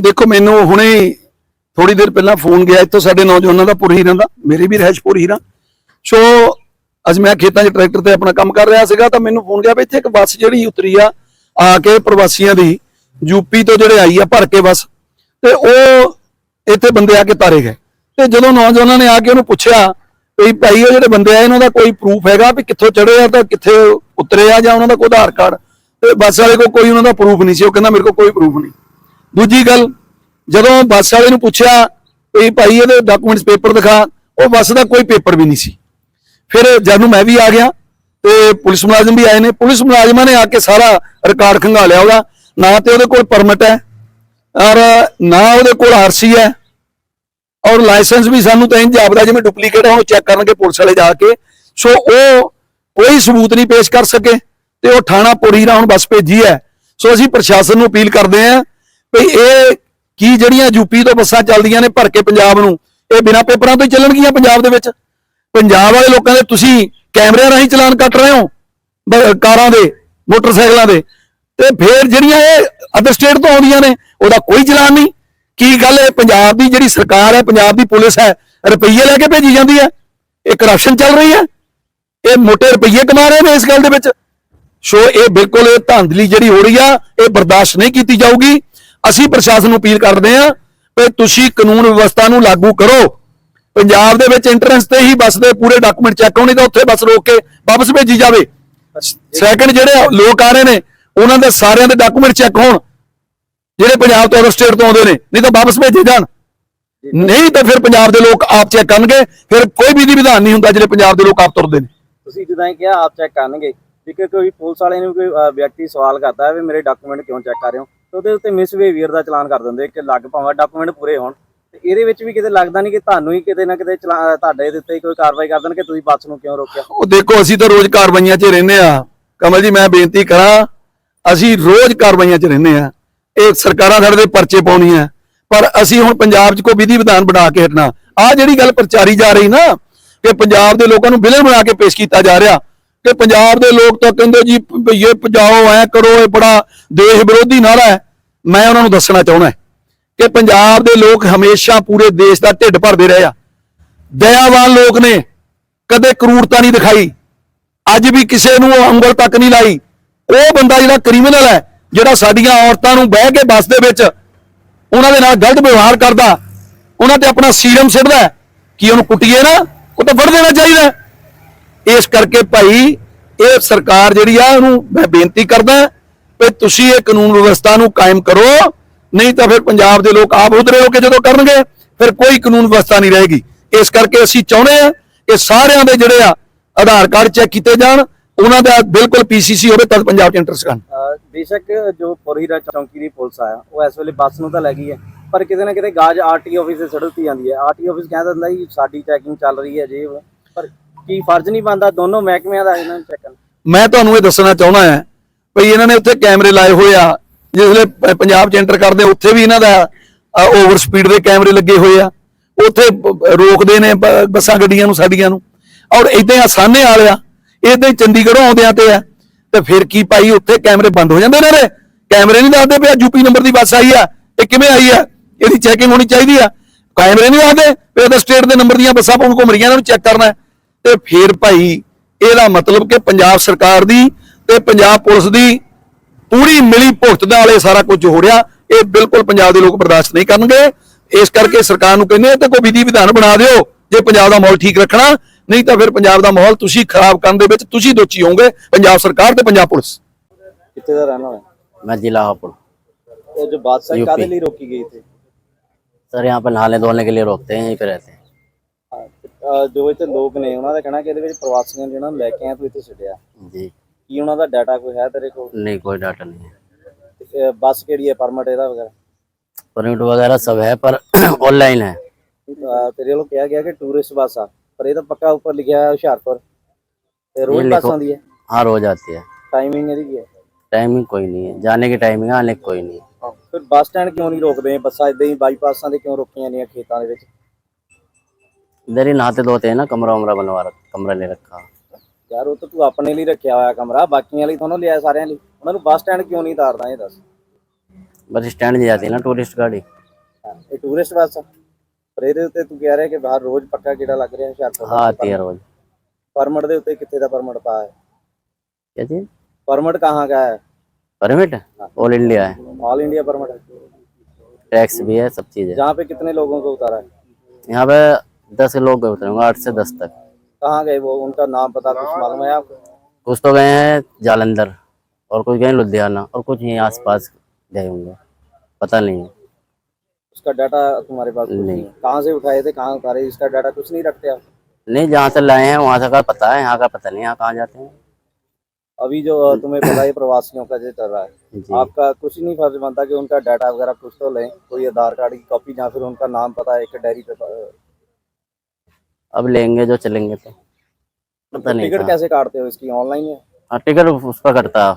ਦੇਖੋ, ਮੈਨੂੰ ਹੁਣੇ ਥੋੜੀ ਦੇਰ ਪਹਿਲਾਂ ਫੋਨ ਗਿਆ, ਇੱਥੋਂ ਸਾਡੇ ਨੌਜਵਾਨਾਂ ਦਾ ਪੁਰ ਹੀਰਾਂ ਦਾ, ਮੇਰੇ ਵੀ ਰਹਿਸ਼ ਪੁਰ ਹੀਰਾਂ। ਸੋ ਅੱਜ ਮੈਂ ਖੇਤਾਂ 'ਚ ਟਰੈਕਟਰ ਤੇ ਆਪਣਾ ਕੰਮ ਕਰ ਰਿਹਾ ਸੀਗਾ, ਤਾਂ ਮੈਨੂੰ ਫੋਨ ਗਿਆ ਵੀ ਇੱਥੇ ਇੱਕ ਬੱਸ ਜਿਹੜੀ ਉਤਰੀ ਆ ਆ ਕੇ ਪ੍ਰਵਾਸੀਆਂ ਦੀ ਯੂਪੀ ਤੋਂ ਜਿਹੜੇ ਆਈ ਆ, ਭਰ ਕੇ ਬੱਸ। ਤੇ ਉਹ ਇੱਥੇ ਬੰਦੇ ਆ ਕੇ ਤਾਰੇ ਗਏ। ਤੇ ਜਦੋਂ ਨੌਜਵਾਨਾਂ ਨੇ ਆ ਕੇ ਉਹਨੂੰ ਪੁੱਛਿਆ ਵੀ ਭਾਈ, ਉਹ ਜਿਹੜੇ ਬੰਦੇ ਆਏ ਇਹਨਾਂ ਦਾ ਕੋਈ ਪ੍ਰੂਫ ਹੈਗਾ ਵੀ ਕਿੱਥੋਂ ਚੜੇ ਆ, ਤਾਂ ਕਿੱਥੇ ਉਤਰੇ ਆ ਜਾਂ ਉਹਨਾਂ ਦਾ ਕੋਈ ਆਧਾਰ ਕਾਰਡ? ਤੇ ਬੱਸ ਵਾਲੇ ਕੋਲ ਕੋਈ ਉਹਨਾਂ ਦਾ ਪ੍ਰੂਫ ਨਹੀਂ ਸੀ, ਉਹ ਕਹਿੰਦਾ ਮੇਰੇ ਕੋਲ ਕੋਈ ਪ੍ਰੂਫ ਨਹੀਂ। ਦੂਜੀ ਗੱਲ, ਜਦੋਂ ਬੱਸ ਵਾਲੇ ਨੂੰ ਪੁੱਛਿਆ ਵੀ ਭਾਈ, ਇਹਦੇ ਡਾਕੂਮੈਂਟਸ ਪੇਪਰ ਦਿਖਾ, ਉਹ ਬੱਸ ਦਾ ਕੋਈ ਪੇਪਰ ਵੀ ਨਹੀਂ ਸੀ। ਫਿਰ ਜਦ ਨੂੰ ਮੈਂ ਵੀ ਆ ਗਿਆ, ਤੇ ਪੁਲਿਸ ਮੁਲਾਜ਼ਮ ਵੀ ਆਏ ਨੇ। ਪੁਲਿਸ ਮੁਲਾਜ਼ਮਾਂ ਨੇ ਆ ਕੇ ਸਾਰਾ ਰਿਕਾਰਡ ਖੰਗਾਲਿਆ ਉਹਦਾ। ਨਾ ਤੇ ਉਹਦੇ ਕੋਲ ਪਰਮਿਟ ਹੈ, ਔਰ ਨਾ ਉਹਦੇ ਕੋਲ ਆਰਸੀ ਹੈ। ਔਰ ਲਾਇਸੈਂਸ ਵੀ ਸਾਨੂੰ ਤਾਂ ਇੰਜ ਆਪਦਾ ਜਿਵੇਂ ਡੁਪਲੀਕੇਟ ਹੈ, ਉਹ ਚੈੱਕ ਕਰਨਗੇ ਪੁਲਿਸ ਵਾਲੇ ਜਾ ਕੇ। ਸੋ ਉਹ ਕੋਈ ਸਬੂਤ ਨਹੀਂ ਪੇਸ਼ ਕਰ ਸਕੇ, ਤੇ ਉਹ ਥਾਣਾ ਪੁਰੀਰਾ ਹੁਣ ਬੱਸ ਭੇਜੀ ਹੈ। ਸੋ ਅਸੀਂ ਪ੍ਰਸ਼ਾਸਨ ਨੂੰ ਅਪੀਲ ਕਰਦੇ ਹਾਂ ਵੀ ਇਹ ਕੀ ਜਿਹੜੀਆਂ ਯੂਪੀ ਤੋਂ ਬੱਸਾਂ ਚੱਲਦੀਆਂ ਨੇ ਭਰ ਕੇ ਪੰਜਾਬ ਨੂੰ, ਇਹ ਬਿਨਾਂ ਪੇਪਰਾਂ ਤੋਂ ਹੀ ਚੱਲਣਗੀਆਂ ਪੰਜਾਬ ਦੇ ਵਿੱਚ? ਪੰਜਾਬ ਵਾਲੇ ਲੋਕਾਂ ਦੇ ਤੁਸੀਂ ਕੈਮਰਿਆਂ ਰਾਹੀਂ ਚਲਾਨ ਕੱਟ ਰਹੇ ਹੋ, ਬ- ਕਾਰਾਂ ਦੇ, ਮੋਟਰਸਾਈਕਲਾਂ ਦੇ, ਤੇ ਫਿਰ ਜਿਹੜੀਆਂ ਇਹ ਅਦਰ ਸਟੇਟ ਤੋਂ ਆਉਂਦੀਆਂ ਨੇ, ਉਹਦਾ ਕੋਈ ਚਲਾਨ ਨਹੀਂ। ਕੀ ਗੱਲ ਹੈ ਪੰਜਾਬ ਦੀ ਜਿਹੜੀ ਸਰਕਾਰ ਹੈ, ਪੰਜਾਬ ਦੀ ਪੁਲਿਸ ਹੈ, ਰੁਪਈਏ ਲੈ ਕੇ ਭੇਜੀ ਜਾਂਦੀ ਹੈ? ਇਹ ਕਰਪਸ਼ਨ ਚੱਲ ਰਹੀ ਹੈ? ਇਹ ਮੋਟੇ ਰੁਪਈਏ ਕਮਾ ਰਹੇ ਨੇ ਇਸ ਗੱਲ ਦੇ ਵਿੱਚ? ਸੋ ਇਹ ਬਿਲਕੁਲ ਇਹ ਧਾਂਦਲੀ ਜਿਹੜੀ ਹੋ ਰਹੀ ਆ, ਇਹ ਬਰਦਾਸ਼ਤ ਨਹੀਂ ਕੀਤੀ ਜਾਊਗੀ। ਅਸੀਂ ਪ੍ਰਸ਼ਾਸਨ ਨੂੰ ਅਪੀਲ ਕਰਦੇ ਹਾਂ ਕਿ ਤੁਸੀਂ ਕਾਨੂੰਨ ਵਿਵਸਥਾ ਨੂੰ ਲਾਗੂ ਕਰੋ। ਪੰਜਾਬ ਦੇ ਵਿੱਚ ਐਂਟਰੈਂਸ ਤੇ ਹੀ ਬੱਸ ਦੇ ਪੂਰੇ ਡਾਕੂਮੈਂਟ ਚੈੱਕ ਹੋਣੇ ਤਾਂ ਉੱਥੇ ਬੱਸ ਰੋਕ ਕੇ ਵਾਪਸ ਭੇਜੀ ਜਾਵੇ। ਸੈਕੰਡ ਜਿਹੜੇ ਲੋਕ ਆ ਰਹੇ ਨੇ, ਉਹਨਾਂ ਦੇ ਸਾਰਿਆਂ ਦੇ ਡਾਕੂਮੈਂਟ ਚੈੱਕ ਹੋਣ। ਜਿਹੜੇ ਪੰਜਾਬ ਤੋਂ ਅਦਰ ਸਟੇਟ ਤੋਂ ਆਉਂਦੇ ਨੇ, ਨਹੀਂ ਤਾਂ ਵਾਪਸ ਭੇਜੇ ਜਾਣ। ਨਹੀਂ ਤਾਂ ਫਿਰ ਪੰਜਾਬ ਦੇ ਲੋਕ ਆਪ ਚੈੱਕ ਕਰਨਗੇ, ਫਿਰ ਕੋਈ ਵੀ ਵਿਧਾਨ ਨਹੀਂ ਹੁੰਦਾ ਜਿਹੜੇ ਪੰਜਾਬ ਦੇ ਲੋਕ ਆਪ ਤੁਰਦੇ ਨੇ। ਤੁਸੀਂ ਜਿੱਦਾਂ ਕਿਹਾ, ਆਪ ਚੈੱਕ ਕਰਨਗੇ। ਜੇਕਰ ਕੋਈ ਪੁਲਿਸ ਵਾਲੇ ਨੂੰ ਕੋਈ ਅਹ, ਵਿਅਕਤੀ ਸਵਾਲ ਕਰਦਾ ਹੈ ਵੀ ਮੇਰੇ ਡਾਕੂਮੈਂਟ ਕਿਉਂ ਚੈੱਕ ਕਰ ਰਹੇ ਹੋ? ਤਾਂ ਉਹਦੇ ਉੱਤੇ ਮਿਸਬੀਹੇਵੀਅਰ ਦਾ ਚਲਾਨ ਕਰ ਦਿੰਦੇ ਕਿ ਲੱਗ ਭਾਵੇਂ ਡਾਕੂਮੈਂਟ ਪੂਰੇ ਹੋਣ। ਤੇ ਇਹਦੇ ਵਿੱਚ ਵੀ ਕਿਤੇ ਲੱਗਦਾ ਨਹੀਂ ਕਿ ਤੁਹਾਨੂੰ ਹੀ ਕਿਤੇ ਨਾ ਕਿਤੇ ਚਲਾ- ਤੁਹਾਡੇ ਦੇ ਉੱਤੇ ਹੀ ਕੋਈ ਕਾਰਵਾਈ ਕਰ ਦੇਣ ਕਿ ਤੁਸੀਂ ਬੱਸ ਨੂੰ ਕਿਉਂ ਰੋਕਿਆ? ਉਹ ਦੇਖੋ ਅਸੀਂ ਤਾਂ ਰੋਜ਼ ਕਾਰਵਾਈਆਂ 'ਚ ਰਹਿੰਦੇ ਆ ਕਮਲ ਜੀ ਮੈਂ ਬੇਨਤੀ ਕਰਾਂ ਅਸੀਂ ਰੋਜ਼ ਕਾਰਵਾਈਆਂ 'ਚ ਰਹਿੰਦੇ ਆ ਇਹ ਸਰਕਾਰਾਂ ਸਾਡੇ ਦੇ ਪਰਚੇ ਪਾਉਣੀਆਂ ਪਰ ਅਸੀਂ ਹੁਣ ਪੰਜਾਬ 'ਚ ਕੋਈ ਵਿਧੀ ਵਿਧਾਨ ਬਣਾ ਕੇ ਹਟਣਾ। ਆ ਜਿਹੜੀ ਗੱਲ ਪ੍ਰਚਾਰੀ ਜਾ ਰਹੀ ਨਾ ਕਿ ਪੰਜਾਬ ਦੇ ਲੋਕਾਂ ਨੂੰ ਵਿਲਨ ਬਣਾ ਕੇ ਪੇਸ਼ ਕੀਤਾ ਜਾ ਰਿਹਾ ਕਿ ਪੰਜਾਬ ਦੇ ਲੋਕ ਤਾਂ ਕਹਿੰਦੇ ਜੀ ਭਈਏ ਭਜਾਓ ਐ ਕਰੋ, ਇਹ ਬੜਾ ਦੇਸ਼ ਵਿਰੋਧੀ ਨਾਰਾ ਹੈ। ਮੈਂ ਉਹਨਾਂ ਨੂੰ ਦੱਸਣਾ ਚਾਹੁੰਦਾ ਕਿ ਪੰਜਾਬ ਦੇ ਲੋਕ ਹਮੇਸ਼ਾ ਪੂਰੇ ਦੇਸ਼ ਦਾ ਢਿੱਡ ਭਰਦੇ ਰਹੇ ਆ। ਦਇਆਵਾਨ ਲੋਕ ਨੇ, ਕਦੇ ਕਰੂਰਤਾ ਨਹੀਂ ਦਿਖਾਈ। ਅੱਜ ਵੀ ਕਿਸੇ ਨੂੰ ਉਹ ਉਂਗਲ ਤੱਕ ਨਹੀਂ ਲਾਈ। ਉਹ ਬੰਦਾ ਜਿਹੜਾ ਕ੍ਰਿਮੀਨਲ ਹੈ, ਜਿਹੜਾ ਸਾਡੀਆਂ ਔਰਤਾਂ ਨੂੰ ਬਹਿ ਕੇ ਬੱਸ ਦੇ ਵਿੱਚ ਉਹਨਾਂ ਦੇ ਨਾਲ ਗਲਤ ਵਿਵਹਾਰ ਕਰਦਾ, ਉਹਨਾਂ ਤੇ ਆਪਣਾ ਸੀਰਮ ਸਿੱਟਦਾ ਕਿ ਉਹਨੂੰ ਕੁੱਟੀਏ ਨਾ? ਉਹ ਤਾਂ ਫੜ ਦੇਣਾ ਚਾਹੀਦਾ ਇਸ ਕਰਕੇ ਭਾਈ ਇਹ ਸਰਕਾਰ ਜਿਹੜੀ ਆ ਉਹਨੂੰ ਮੈਂ ਬੇਨਤੀ ਕਰਦਾ ਕਿ ਤੁਸੀਂ ਇਹ ਕਾਨੂੰਨ ਵਿਵਸਥਾ ਨੂੰ ਕਾਇਮ ਕਰੋ ਨਹੀਂ ਤਾਂ ਫਿਰ ਪੰਜਾਬ ਦੇ ਲੋਕ ਆਪ ਉਧਰੇ ਹੋ ਕੇ ਜਦੋਂ ਕਰਨਗੇ ਫਿਰ ਕੋਈ ਕਾਨੂੰਨ ਵਿਵਸਥਾ ਨਹੀਂ ਰਹੇਗੀ। ਇਸ ਕਰਕੇ ਅਸੀਂ ਚਾਹੁੰਦੇ ਆ ਕਿ ਸਾਰਿਆਂ ਦੇ ਜਿਹੜੇ ਆ ਆਧਾਰ ਕਾਰਡ ਚੈੱਕ ਕੀਤੇ ਜਾਣ ਉਹਨਾਂ ਦਾ ਬਿਲਕੁਲ ਪੀਸੀਸੀ ਹੋਵੇ ਤਦ ਪੰਜਾਬ ਚ ਇੰਟਰਸਟ ਕਰਨ। ਅਹ, ਬੇਸ਼ੱਕ ਜੋ ਪੁਰੀਰਾ ਚੌਂਕੀ ਦੀ ਪੁਲਿਸ ਆ ਉਹ ਇਸ ਵੇਲੇ ਬੱਸ ਨੂੰ ਤਾਂ ਲੈ ਗਈ ਹੈ ਪਰ ਕਿਤੇ ਨਾ ਕਿਤੇ ਗਾਜ ਆਰਟੀ ਆਫਿਸ ਦੇ ਸੜਕਤੀ ਜਾਂਦੀ ਹੈ। ਆਰਟੀ ਆਫਿਸ ਕਹਿੰਦਾ ਹੁੰਦਾ ਜੀ ਸਾਡੀ ਚੈਕਿੰਗ ਚੱਲ ਰਹੀ ਹੈ ਜੇ ਪਰ ਕੀ ਫਰਜ਼ ਨਹੀਂ ਬਣਦਾ ਦੋਨੋਂ ਮਹਿਕਮਿਆਂ ਦਾ ਇਹਨਾਂ ਨੂੰ ਚੈੱਕ ਮੈਂ ਤੁਹਾਨੂੰ ਇਹ ਦੱਸਣਾ ਚਾਹੁੰਦਾ ਹਾਂ ਭਈ ਇਹਨਾਂ ਨੇ ਉੱਥੇ ਕੈਮਰੇ ਲਾਏ ਹੋਏ ਆ, ਜਿਸ ਵੇਲੇ ਪੰਜਾਬ ਚ ਐਂਟਰ ਕਰਦੇ ਉੱਥੇ ਵੀ ਇਹਨਾਂ ਦਾ ਓਵਰ ਸਪੀਡ ਦੇ ਕੈਮਰੇ ਲੱਗੇ ਹੋਏ ਆ। ਉੱਥੇ ਰੋਕਦੇ ਨੇ ਬੱਸਾਂ ਗੱਡੀਆਂ ਨੂੰ, ਸਾਡੀਆਂ ਨੂੰ। ਔਰ ਇਦਾਂ ਆਸਾਨੇ ਵਾਲਿਆ ਇਦਾਂ ਹੀ ਚੰਡੀਗੜ੍ਹੋਂ ਆਉਂਦਿਆਂ ਤੇ ਆ, ਤੇ ਫਿਰ ਕੀ ਭਾਈ ਉੱਥੇ ਕੈਮਰੇ ਬੰਦ ਹੋ ਜਾਂਦੇ ਨੇ ਰੇ ਕੈਮਰੇ ਨਹੀਂ ਦੱਸਦੇ ਪਿਆ ਯੂਪੀ ਨੰਬਰ ਦੀ ਬੱਸ ਆਈ ਆ, ਇਹ ਕਿਵੇਂ ਆਈ ਆ? ਇਹਦੀ ਚੈਕਿੰਗ ਹੋਣੀ ਚਾਹੀਦੀ ਆ। ਕੈਮਰੇ ਨਹੀਂ ਦੱਸਦੇ ਵੀ ਉਹਦੇ ਸਟੇਟ ਦੇ ਨੰਬਰ ਦੀਆਂ ਬੱਸਾਂ ਪਾਉਣ ਘੁੰਮ ਰਹੀਆਂ, ਇਹਨਾਂ ਨੂੰ ਚੈੱਕ ਕਰਨਾ ਤੇ ਫਿਰ ਭਾਈ ਇਹਦਾ ਮਤਲਬ ਕਿ ਪੰਜਾਬ ਸਰਕਾਰ ਦੀ ਤੇ ਪੰਜਾਬ ਪੁਲਿਸ ਦੀ ਪੂਰੀ ਮਿਲੀ ਭੁਗਤ ਦੇ ਵਾਲੇ ਸਾਰਾ ਕੁਝ ਹੋ ਰਿਹਾ ਇਹ ਬਿਲਕੁਲ ਪੰਜਾਬ ਦੇ ਲੋਕ ਬਰਦਾਸ਼ਤ ਨਹੀਂ ਕਰਨਗੇ ਇਸ ਕਰਕੇ ਸਰਕਾਰ ਨੂੰ ਕਹਿੰਦੇ ਆ ਤੇ ਕੋਈ ਵਿਧੀ ਵਿਧਾਨ ਬਣਾ ਦਿਓ ਜੇ ਪੰਜਾਬ ਦਾ ਮਾਹੌਲ ਠੀਕ ਰੱਖਣਾ ਨਹੀਂ ਤਾਂ ਫਿਰ ਪੰਜਾਬ ਦਾ ਮਾਹੌਲ ਤੁਸੀਂ ਖਰਾਬ ਕਰਨ ਦੇ ਵਿੱਚ ਤੁਸੀਂ ਦੋਸ਼ੀ ਹੋਵੋਗੇ ਪੰਜਾਬ ਸਰਕਾਰ ਤੇ ਪੰਜਾਬ ਪੁਲਿਸ ਕਿੱਥੇ ਦਾ ਰਹਿਣਾ ਹੈ मैं जिला हापुड़ ਇਹ ਜੋ ਬੱਸ ਹੈ UP ਕਾਦੇ ਲਈ ਰੋਕੀ ਗਈ थे सर यहाँ पर नहाने धोने के लिए रोकते हैं यहीं पे रहते हैं ਅਹ, ਜੋ ਇੱਥੇ ਲੋਕ ਨੇ ਉਹਨਾਂ ਦਾ ਕਹਿਣਾ ਕਿ ਇਹਦੇ ਵਿੱਚ ਪ੍ਰਵਾਸੀਆਂ ਨੂੰ ਜਿਹਨਾਂ ਨੂੰ ਲੈ ਕੇ ਆਇਆ ਤੂੰ ਇੱਥੇ ਛੱਡਿਆ जी ਕੀ ਉਹਨਾਂ ਦਾ ਡਾਟਾ ਕੋਈ ਹੈ ਤੇਰੇ ਕੋਲ नहीं कोई डाटा नहीं है ਤੇ, ਅਹ, ਬੱਸ ਕਿਹੜੀ ਹੈ ਪਰਮਿਟ ਇਹਦਾ ਵਗੈਰਾ परमिट वगैरह सब है पर ऑनलाइन है ਅਹ, ਤੇਰੇ ਵੱਲੋਂ ਕਿਹਾ ਗਿਆ ਕਿ ਟੂਰਿਸਟ ਬੱਸ ਆ ਪਰ ਇਹ ਤਾਂ ਪੱਕਾ ਉੱਪਰ ਲਿਖਿਆ ਹੈ ਹੁਸ਼ਿਆਰਪੁਰ ਤੇ ਰੋਜ਼ ਇਹ ਬੱਸ ਲਿਖੋ। ਆਉਂਦੀ ਹੈ हाँ रोज आती है ਟਾਈਮਿੰਗ ਇਹਦੀ ਕੀ ਹੈ टाइमिंग कोई नहीं है जाने की टाइमिंग है आने की कोई नहीं है ਫਿਰ ਬੱਸ ਸਟੈਂਡ ਕਿਉਂ ਨਹੀਂ ਰੋਕਦੇ ਬੱਸਾਂ ਇਦਾਂ ਹੀ ਬਾਈਪਾਸਾਂ ਤੇ ਕਿਉਂ ਰੋਕੀਆਂ ਨੇ ਖੇਤਾਂ ਦੇ ਵਿੱਚ इधर ही नहाते धोते हैं ना कमरा वमरा बनवा रखा कमरा ले रखा ਯਾਰ ਉਹ ਤਾਂ ਤੂੰ ਆਪਣੇ ਲਈ ਰੱਖਿਆ ਹੋਇਆ ਕਮਰਾ ਬਾਕੀਆਂ ਲਈ ਤੁਹਾਨੂੰ ਲਿਆ ਸਾਰਿਆਂ ਲਈ ਉਹਨਾਂ ਨੂੰ ਬੱਸ ਸਟੈਂਡ ਕਿਉਂ ਨਹੀਂ ਤਾਰਦਾ ਇਹ ਦੱਸ बस स्टैंड जी जाती है ना टूरिस्ट गाड़ी ਇਹ ਟੂਰਿਸਟ ਬੱਸ ਆ ਪਰ ਇਹਦੇ ਉੱਤੇ ਤੂੰ ਕਹਿ ਰਿਹਾ ਕਿ ਬਾਹਰ ਰੋਜ਼ ਪੱਕਾ ਕੀੜਾ ਲੱਗ ਰਿਹਾ ਹੁਸ਼ਿਆਰਪੁਰ हाँ आती है रोज ਪਰਮਿਟ ਦੇ ਉੱਤੇ ਕਿੱਥੇ ਦਾ ਪਰਮਿਟ ਪਾਇਆ ਹੈ क्या चीज परमिट कहाँ का है परमिट ऑल इंडिया है ऑल इंडिया परमिट है टैक्स भी है सब चीज़ है जहाँ पे कितने लोगों को उतारा है यहाँ पे दस लोग गए उतरेंगे आठ से दस तक। कहाँ गए वो? उनका नाम पता कुछ मालूम है आपको कुछ तो गए हैं जालंधर और कुछ गए लुधियाना और कुछ यहीं आसपास गए होंगे। पता नहीं है। उसका डाटा तुम्हारे पास नहीं। कहाँ से उठाए थे कहाँ उतारे? इसका डाटा कुछ नहीं रखते आप? नहीं जहाँ से लाए हैं वहाँ से का पता है यहाँ का पता नहीं यहाँ कहाँ जाते हैं। अभी जो तुम्हें पता है प्रवासियों का जो चल रहा है आपका कुछ नहीं फ़र्ज़ बनता कि उनका डाटा वगैरह कुछ तो लें। कोई आधार कार्ड की कॉपी या फिर उनका नाम पता है एक डायरी पे अब लेंगे जो चलेंगे तो पता नहीं टिकट कहाँ। कैसे काटते हो इसकी ऑनलाइन है हाँ टिकट उस पर कटता है